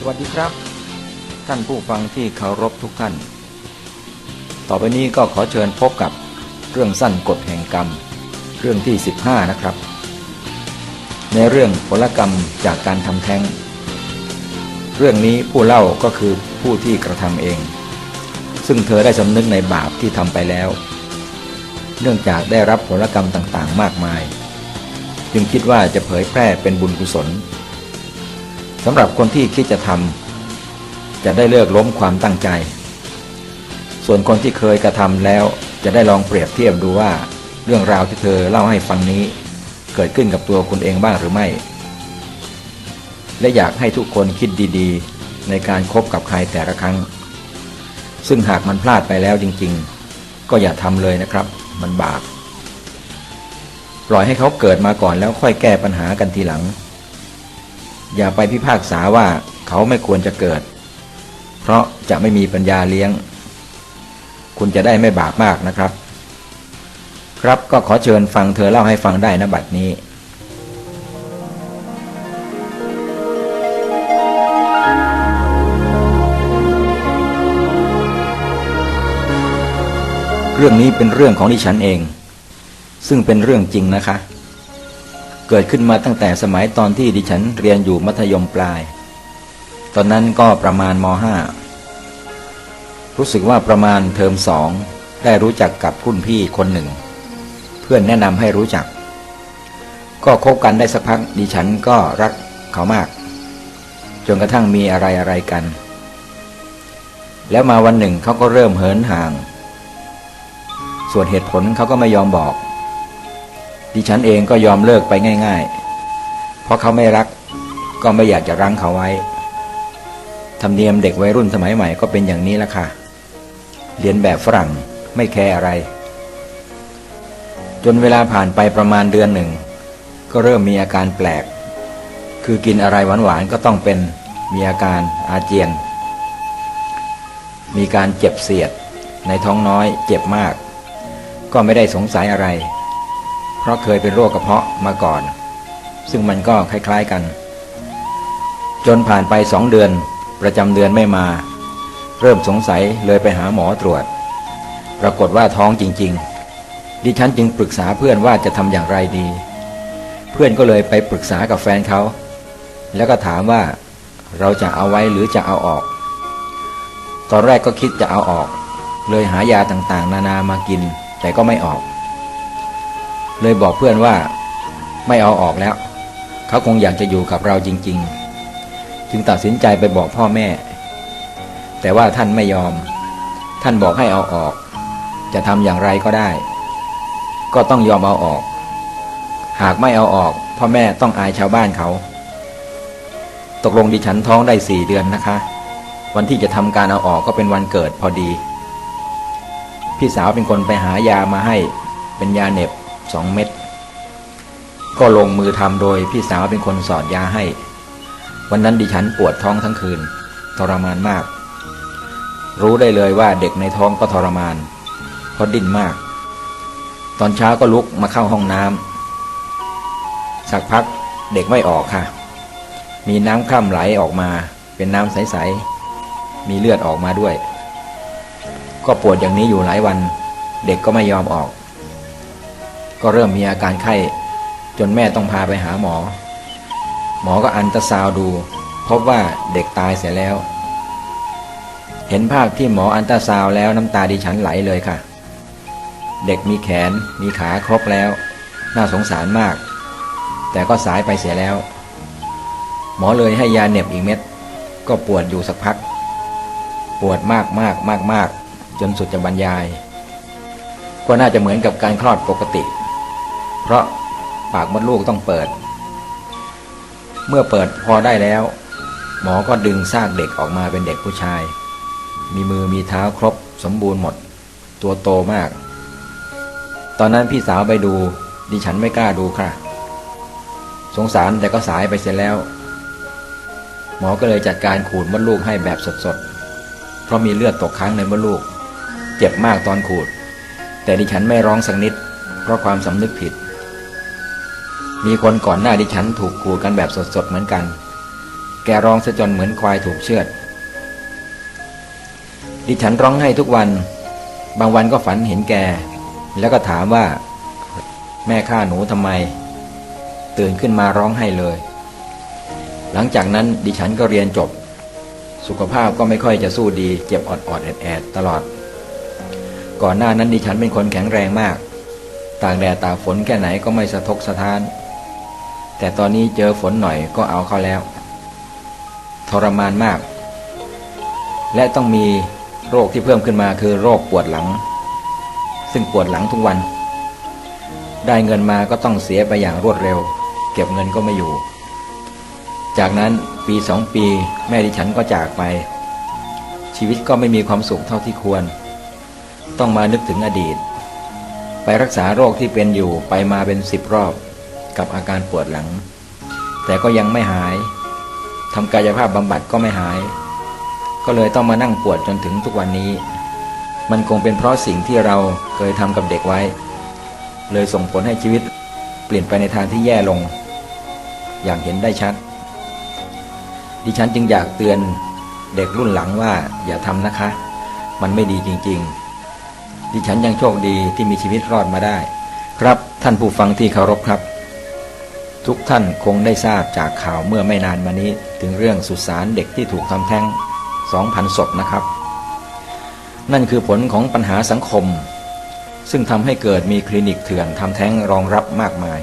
สวัสดีครับ ท่านผู้ฟังที่เคารพทุกท่าน ต่อไปนี้ก็ขอเชิญพบกับเรื่องสั้นกฎแห่งกรรม เรื่องที่ 15 นะครับ ในเรื่องผลกรรมจากการทำแท้ง เรื่องนี้ผู้เล่าก็คือผู้ที่กระทำเอง ซึ่งเธอได้สำนึกในบาปที่ทำไปแล้ว เนื่องจากได้รับผลกรรมต่างๆ มากมาย จึงคิดว่าจะเผยแพร่เป็นบุญกุศล สำหรับคนที่คิดจะทำจะได้เลิกล้มความตั้งใจ ส่วนคนที่เคยกระทำแล้วจะได้ลองเปรียบเทียบดูว่า เรื่องราวที่เธอเล่าให้ฟังนี้ เกิดขึ้นกับตัวคุณเองบ้างหรือไม่ และอยากให้ทุกคนคิดดีๆ ในการคบกับใครแต่ละครั้ง ซึ่งหากมันพลาดไปแล้วจริงๆ ก็อย่าทำเลยนะครับ มันบาปปล่อยให้เขาเกิดมาก่อนแล้วค่อยแก้ปัญหากันทีหลัง อย่าไปพิพากษาว่าเขาไม่ควรจะเกิด เพราะจะไม่มีปัญญาเลี้ยง คุณจะได้ไม่บาปมากนะครับ ครับก็ขอเชิญฟังเธอเล่าให้ฟังได้นะบัดนี้เรื่องนี้เป็นเรื่องของดิฉันเอง ซึ่งเป็นเรื่องจริงนะคะ เกิดขึ้นมาตั้งแต่สมัยตอนที่ดิฉันเรียนอยู่มัธยมปลาย ตอนนั้นก็ประมาณม .5 รู้สึกว่าประมาณเทอมสองได้รู้จักกับรุ่นพี่คนหนึ่ง เพื่อนแนะนำให้รู้จัก ก็คบกันได้สักพักดิฉันก็รักเขามาก จนกระทั่งมีอะไรอะไรกัน แล้วมาวันหนึ่งเขาก็เริ่มเหินห่าง ส่วนเหตุผลเขาก็ไม่ยอมบอก ดิฉันเองก็ยอมเลิกไปง่าย ๆ เพราะเขาไม่รักก็ไม่อยากจะรั้งเขาไว้ ธรรมเนียมเด็กวัยรุ่นสมัยใหม่ก็เป็นอย่างนี้ละค่ะ เรียนแบบฝรั่งไม่แคร์อะไร จนเวลาผ่านไปประมาณเดือนหนึ่ง ก็เริ่มมีอาการแปลก คือกินอะไรหวานๆก็ต้องเป็นมีอาการอาเจียน มีการเจ็บเสียด ในท้องน้อยเจ็บมาก ก็ไม่ได้สงสัยอะไร ราะเคยเป็นโรคกระเพาะมาก่อน ซึ่งมันก็คล้ายๆกัน จนผ่านไปสองเดือน ประจำเดือนไม่มา เริ่มสงสัยเลยไปหาหมอตรวจ ปรากฏว่าท้องจริง ๆ ดิฉันจึงปรึกษาเพื่อนว่าจะทำอย่างไรดี เพื่อนก็เลยไปปรึกษากับแฟนเขา แล้วก็ถามว่าเราจะเอาไว้หรือจะเอาออก ตอนแรกก็คิดจะเอาออก เลยหายาต่างๆ นานามากินแต่ก็ไม่ออก เลยบอกเพื่อนว่าไม่เอาออกแล้ว เขาคงอยากจะอยู่กับเราจริง ๆ จึงตัดสินใจไปบอกพ่อแม่ แต่ว่าท่านไม่ยอม ท่านบอกให้เอาออก จะทำอย่างไรก็ได้ ก็ต้องยอมเอาออก หากไม่เอาออก พ่อแม่ต้องอายชาวบ้านเขา ตกลงดิฉันท้องได้สี่เดือนนะคะ วันที่จะทำการเอาออกก็เป็นวันเกิดพอดี พี่สาวเป็นคนไปหายามาให้เป็นยาเหน็บ สองเม็ดก็ลงมือทำโดยพี่สาวเป็นคนสอดยาให้ วันนั้นดิฉันปวดท้องทั้งคืน ทรมานมาก รู้ได้เลยว่าเด็กในท้องก็ทรมานเพราะดิ้นมาก ตอนเช้าก็ลุกมาเข้าห้องน้ำสักพักเด็กไม่ออกค่ะ มีน้ำคร่ำไหลออกมา เป็นน้ำใสๆ มีเลือดออกมาด้วย ก็ปวดอย่างนี้อยู่หลายวัน เด็กก็ไม่ยอมออก ก็เริ่มมีอาการไข้ จนแม่ต้องพาไปหาหมอ หมอก็อันตราซาวดู พบว่าเด็กตายเสียแล้ว เห็นภาพที่หมออันตราซาวแล้วน้ำตาดิฉันไหลเลยค่ะ เด็กมีแขนมีขาครบแล้ว น่าสงสารมาก แต่ก็สายไปเสียแล้ว หมอเลยให้ยาเหน็บอีกเม็ด ก็ปวดอยู่สักพัก ปวดมากมากมากมากจนสุดจะบรรยายก็น่าจะเหมือนกับการคลอดปกติ เพราะปากมดลูกต้องเปิด เมื่อเปิดพอได้แล้ว หมอก็ดึงซากเด็กออกมาเป็นเด็กผู้ชาย มีมือมีเท้าครบสมบูรณ์หมด ตัวโตมาก ตอนนั้นพี่สาวไปดู ดิฉันไม่กล้าดูค่ะ สงสารแต่ก็สายไปเสียแล้ว หมอก็เลยจัดการขูดมดลูกให้แบบสดๆ เพราะมีเลือดตกค้างในมดลูก เจ็บมากตอนขูด แต่ดิฉันไม่ร้องสักนิด เพราะความสำนึกผิด มีคนก่อนหน้าดิฉันถูกขูดกันแบบสดๆเหมือนกัน แกร้องซะจนเหมือนควายถูกเชือด ดิฉันร้องไห้ทุกวัน บางวันก็ฝันเห็นแก แล้วก็ถามว่า แม่ฆ่าหนูทำไม ตื่นขึ้นมาร้องไห้เลย หลังจากนั้นดิฉันก็เรียนจบ สุขภาพก็ไม่ค่อยจะสู้ดี เจ็บออดๆแอดๆตลอด ก่อนหน้านั้นดิฉันเป็นคนแข็งแรงมากตากแดดตากฝนแค่ไหนก็ไม่สะทกสะท้าน แต่ตอนนี้เจอฝนหน่อยก็เอาเข้าแล้ว ทรมานมาก และต้องมีโรคที่เพิ่มขึ้นมาคือโรคปวดหลัง ซึ่งปวดหลังทุกวัน ได้เงินมาก็ต้องเสียไปอย่างรวดเร็ว เก็บเงินก็ไม่อยู่ จากนั้นปีสองปีแม่ดิฉันก็จากไป ชีวิตก็ไม่มีความสุขเท่าที่ควร ต้องมานึกถึงอดีต ไปรักษาโรคที่เป็นอยู่ไปมาเป็นสิบรอบ กับอาการปวดหลัง แต่ก็ยังไม่หายทำกายภาพบำบัดก็ไม่หาย ก็เลยต้องมานั่งปวดจนถึงทุกวันนี้ มันคงเป็นเพราะสิ่งที่เราเคยทำกับเด็กไว้ เลยส่งผลให้ชีวิตเปลี่ยนไปในทางที่แย่ลง อย่างเห็นได้ชัด ดิฉันจึงอยากเตือนเด็กรุ่นหลังว่าอย่าทำนะคะ มันไม่ดีจริง ๆ ดิฉันยังโชคดีที่มีชีวิตรอดมาได้ ครับท่านผู้ฟังที่เคารพครับ ทุกท่านคงได้ทราบจากข่าวเมื่อไม่นานมานี้ ถึงเรื่องสุสานเด็กที่ถูกทำแท้ง 2,000 ศพนะครับ นั่นคือผลของปัญหาสังคม ซึ่งทำให้เกิดมีคลินิกเถื่อนทำแท้งรองรับมากมาย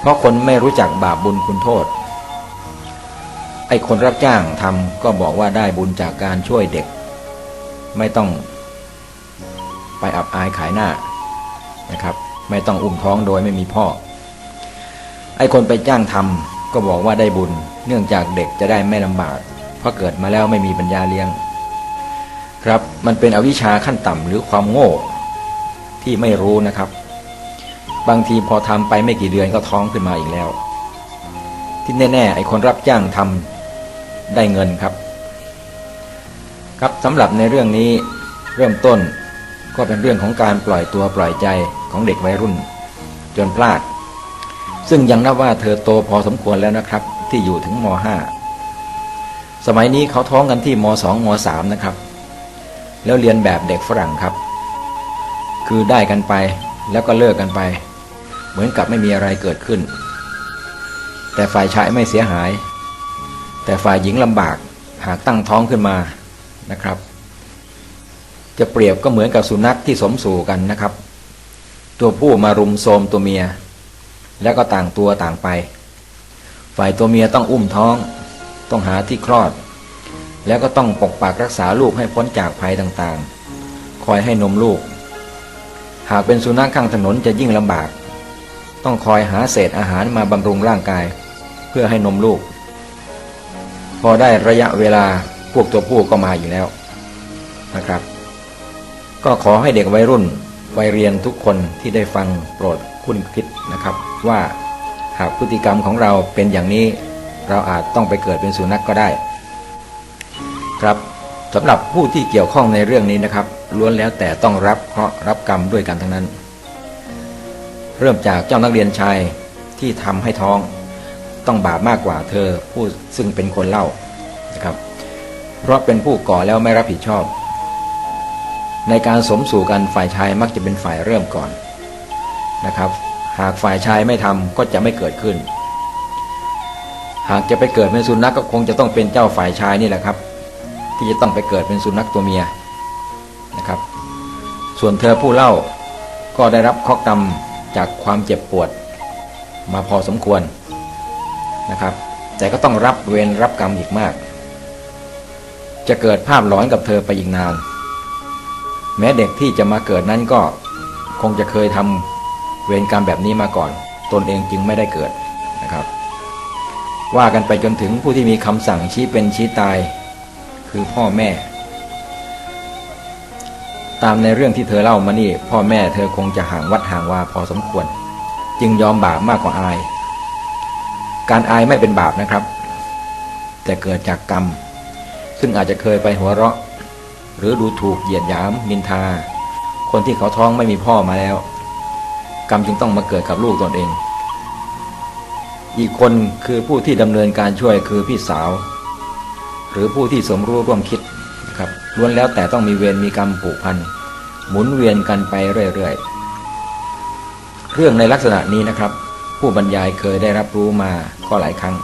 เพราะคนไม่รู้จักบาปบุญคุณโทษ ไอ้คนรับจ้างทำก็บอกว่าได้บุญจากการช่วยเด็ก ไม่ต้องไปอับอายขายหน้านะครับ ไม่ต้องอุ้มท้องโดยไม่มีพ่อ ไอ้คนไปจ้างทำก็บอกว่าได้บุญ เนื่องจากเด็กจะได้ไม่ลำบาก เพราะเกิดมาแล้วไม่มีปัญญาเลี้ยง ครับมันเป็นอวิชชาขั้นต่ำหรือความโง่ที่ไม่รู้นะครับ บางทีพอทำไปไม่กี่เดือนก็ท้องขึ้นมาอีกแล้ว ที่แน่ๆไอ้คนรับจ้างทำได้เงินครับ ครับสำหรับในเรื่องนี้เริ่มต้นก็เป็นเรื่องของการปล่อยตัวปล่อยใจของเด็กวัยรุ่น จนพลาด ซึ่งยังนับว่าเธอโตพอสมควรแล้วนะครับ ที่อยู่ถึงม .5 สมัยนี้เขาท้องกันที่ม .2 ม .3 นะครับ แล้วเรียนแบบเด็กฝรั่งครับ คือได้กันไปแล้วก็เลิกกันไป เหมือนกับไม่มีอะไรเกิดขึ้น แต่ฝ่ายชายไม่เสียหาย แต่ฝ่ายหญิงลำบากหากตั้งท้องขึ้นมานะครับ จะเปรียบก็เหมือนกับสุนัขที่สมสู่กันนะครับ ตัวผู้มารุมโทมตัวเมีย แล้วก็ต่างตัวต่างไป ฝ่ายตัวเมียต้องอุ้มท้อง ต้องหาที่คลอด แล้วก็ต้องปกปักรักษาลูกให้พ้นจากภัยต่างๆ คอยให้นมลูก หากเป็นสุนัขข้างถนนจะยิ่งลำบาก ต้องคอยหาเศษอาหารมาบำรุงร่างกาย เพื่อให้นมลูก พอได้ระยะเวลาพวกตัวผู้ก็มาอยู่แล้วนะครับ ก็ขอให้เด็กวัยรุ่นวัยเรียนทุกคนที่ได้ฟังโปรด คุ้นคิดนะครับว่าหากพฤติกรรมของเราเป็นอย่างนี้ เราอาจต้องไปเกิดเป็นสุนัขกก็ได้ ครับสำหรับผู้ที่เกี่ยวข้องในเรื่องนี้นะครับ ล้วนแล้วแต่ต้องรับเคราะห์รับกรรมด้วยกันทั้งนั้น เริ่มจากเจ้านักเรียนชายที่ทำให้ท้อง ต้องบาปมากกว่าเธอผู้ซึ่งเป็นคนเล่านะครับ เพราะเป็นผู้ก่อแล้วไม่รับผิดชอบ ในการสมสู่กันฝ่ายชายมักจะเป็นฝ่ายเริ่มก่อน นะครับ หากฝ่ายชายไม่ทำก็จะไม่เกิดขึ้น หากจะไปเกิดเป็นสุนัขกก็คงจะต้องเป็นเจ้าฝ่ายชายนี่แหละครับ ที่จะต้องไปเกิดเป็นสุนัขตัวเมียนะครับ ส่วนเธอผู้เล่าก็ได้รับข้อกรรมจากความเจ็บปวดมาพอสมควรนะครับ แต่ก็ต้องรับเวรรับกรรมอีกมาก จะเกิดภาพหลอนกับเธอไปอีกนาน แม้เด็กที่จะมาเกิดนั้นก็คงจะเคยทำ เวรกรรมแบบนี้มาก่อน ตนเองจึงไม่ได้เกิดนะครับ ว่ากันไปจนถึงผู้ที่มีคำสั่งชี้เป็นชี้ตาย คือพ่อแม่ ตามในเรื่องที่เธอเล่ามานี่พ่อแม่เธอคงจะห่างวัดห่างวาพอสมควร จึงยอมบาปมากกว่าอาย การอายไม่เป็นบาปนะครับ แต่เกิดจากกรรม ซึ่งอาจจะเคยไปหัวเราะ หรือดูถูกเหยียดหยามนินทา คนที่เขาท้องไม่มีพ่อมาแล้ว กรรมจึงต้องมาเกิดกับลูกตนเอง อีกคนคือผู้ที่ดำเนินการช่วยคือพี่สาว หรือผู้ที่สมรู้ร่วมคิดนะครับล้วนแล้วแต่ต้องมีเวรมีกรรมผูกพันหมุนเวียนกันไปเรื่อยๆ เรื่องในลักษณะนี้นะครับ ผู้บรรยายเคยได้รับรู้มาก็หลายครั้ง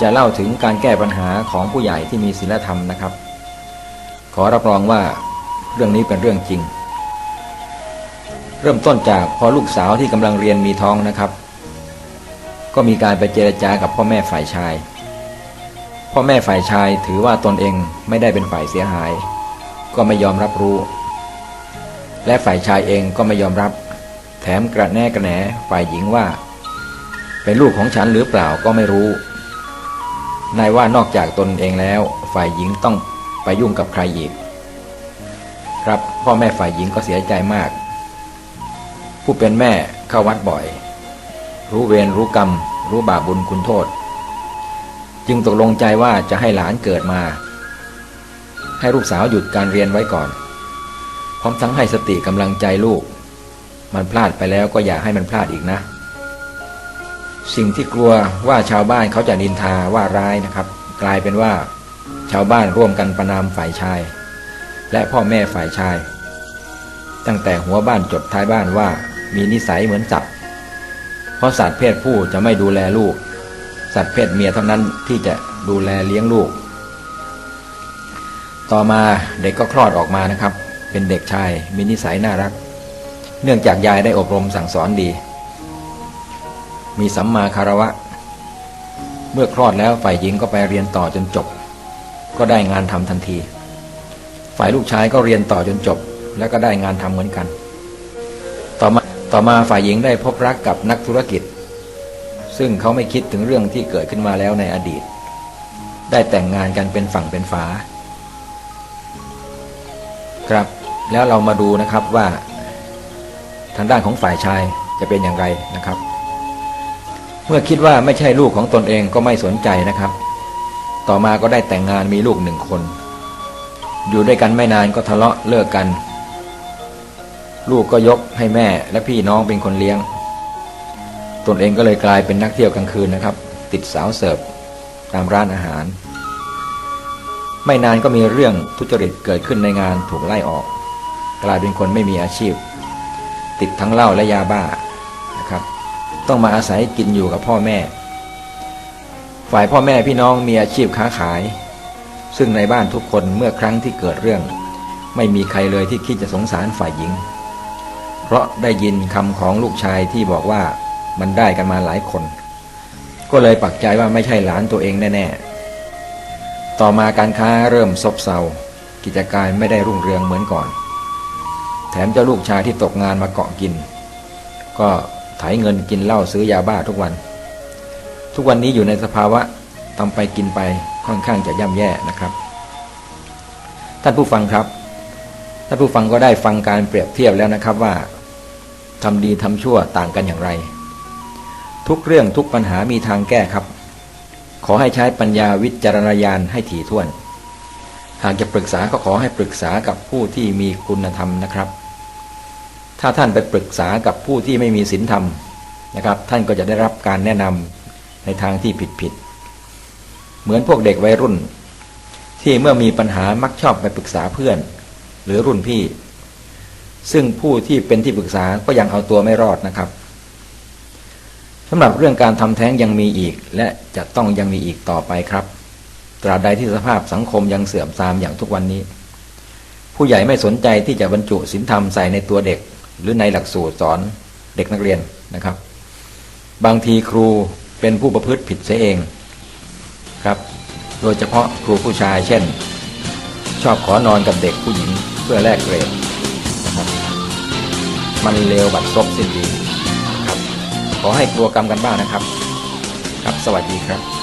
จะเล่าถึงการแก้ปัญหาของผู้ใหญ่ที่มีศีลธรรมนะครับ ขอรับรองว่าเรื่องนี้เป็นเรื่องจริง เริ่มต้นจากพอลูกสาวที่กำลังเรียนมีท้องนะครับ ก็มีการไปเจรจากับพ่อแม่ฝ่ายชาย พ่อแม่ฝ่ายชายถือว่าตนเองไม่ได้เป็นฝ่ายเสียหาย ก็ไม่ยอมรับรู้ และฝ่ายชายเองก็ไม่ยอมรับ แถมกระแนกระแหนฝ่ายหญิงว่า เป็นลูกของฉันหรือเปล่าก็ไม่รู้นายว่านอกจากตนเองแล้ว ฝ่ายหญิงต้องไปยุ่งกับใครอีก ครับพ่อแม่ฝ่ายหญิงก็เสียใจมาก ผู้เป็นแม่เข้าวัดบ่อย รู้เวรรู้กรรม รู้บาปบุญคุณโทษ จึงตกลงใจว่าจะให้หลานเกิดมา ให้ลูกสาวหยุดการเรียนไว้ก่อน พร้อมทั้งให้สติกำลังใจลูก มันพลาดไปแล้วก็อย่าให้มันพลาดอีกนะ สิ่งที่กลัวว่าชาวบ้านเขาจะนินทาว่าร้ายนะครับ กลายเป็นว่าชาวบ้านร่วมกันประนามฝ่ายชาย และพ่อแม่ฝ่ายชาย ตั้งแต่หัวบ้านจดท้ายบ้านว่า มีนิสัยเหมือนสัตว์เพราะสัตว์เพศผู้จะไม่ดูแลลูก สัตว์เพศเมียเท่านั้นที่จะดูแลเลี้ยงลูก ต่อมาเด็กก็คลอดออกมานะครับ เป็นเด็กชายมีนิสัยน่ารัก เนื่องจากยายได้อบรมสั่งสอนดี มีสัมมาคารวะ เมื่อคลอดแล้วฝ่ายหญิงก็ไปเรียนต่อจนจบ ก็ได้งานทำทันที ฝ่ายลูกชายก็เรียนต่อจนจบ แล้วก็ได้งานทำเหมือนกัน ต่อมา ต่อมาฝ่ายหญิงได้พบรักกับนักธุรกิจ ซึ่งเขาไม่คิดถึงเรื่องที่เกิดขึ้นมาแล้วในอดีต ได้แต่งงานกันเป็นฝั่งเป็นฝา ครับแล้วเรามาดูนะครับว่า ทางด้านของฝ่ายชายจะเป็นอย่างไรนะครับ เมื่อคิดว่าไม่ใช่ลูกของตนเองก็ไม่สนใจนะครับ ต่อมาก็ได้แต่งงานมีลูกหนึ่งคน อยู่ด้วยกันไม่นานก็ทะเลาะเลิกกัน ลูกก็ยกให้แม่และพี่น้องเป็นคนเลี้ยง ตนเองก็เลยกลายเป็นนักเที่ยวกลางคืนนะครับ ติดสาวเสิร์ฟตามร้านอาหาร ไม่นานก็มีเรื่องทุจริตเกิดขึ้นในงานถูกไล่ออก กลายเป็นคนไม่มีอาชีพ ติดทั้งเหล้าและยาบ้านะครับ ต้องมาอาศัยกินอยู่กับพ่อแม่ ฝ่ายพ่อแม่พี่น้องมีอาชีพค้าขาย ซึ่งในบ้านทุกคนเมื่อครั้งที่เกิดเรื่อง ไม่มีใครเลยที่คิดจะสงสารฝ่ายหญิง เพราะได้ยินคำของลูกชายที่บอกว่ามันได้กันมาหลายคน ก็เลยปักใจว่าไม่ใช่หลานตัวเองแน่ๆ ต่อมาการค้าเริ่มซบเซา กิจการไม่ได้รุ่งเรืองเหมือนก่อน แถมเจ้าลูกชายที่ตกงานมาเกาะกิน ก็ไถเงินกินเหล้าซื้อยาบ้าทุกวัน ทุกวันนี้อยู่ในสภาวะทำไปกินไปค่อนข้างจะย่ำแย่นะครับ ท่านผู้ฟังครับท่านผู้ฟังก็ได้ฟังการเปรียบเทียบแล้วนะครับว่า ทำดีทำชั่วต่างกันอย่างไร ทุกเรื่องทุกปัญหามีทางแก้ครับ ขอให้ใช้ปัญญาวิจารณญาณให้ถี่ถ้วน หากจะปรึกษาก็ขอให้ปรึกษากับผู้ที่มีคุณธรรมนะครับ ถ้าท่านไปปรึกษากับผู้ที่ไม่มีศีลธรรมนะครับ ท่านก็จะได้รับการแนะนำในทางที่ผิดผิดๆเหมือนพวกเด็กวัยรุ่น ที่เมื่อมีปัญหามักชอบไปปรึกษาเพื่อน หรือรุ่นพี่ ซึ่งผู้ที่เป็นที่ปรึกษาก็ยังเอาตัวไม่รอดนะครับสำหรับเรื่องการทำแท้งยังมีอีก และจะต้องยังมีอีกต่อไปครับ ตราบใดที่สภาพสังคมยังเสื่อมทรามอย่างทุกวันนี้ ผู้ใหญ่ไม่สนใจที่จะบรรจุศีลธรรมใส่ในตัวเด็ก หรือในหลักสูตรสอนเด็กนักเรียนนะครับ บางทีครูเป็นผู้ประพฤติผิดเสียเองครับ โดยเฉพาะครูผู้ชายเช่น ชอบขอนอนกับเด็กผู้หญิงเพื่อแลกเกรด มันเลวบัดซบสิ้นดีครับ ขอให้กลัวกรรมกันบ้างนะครับ ครับสวัสดีครับ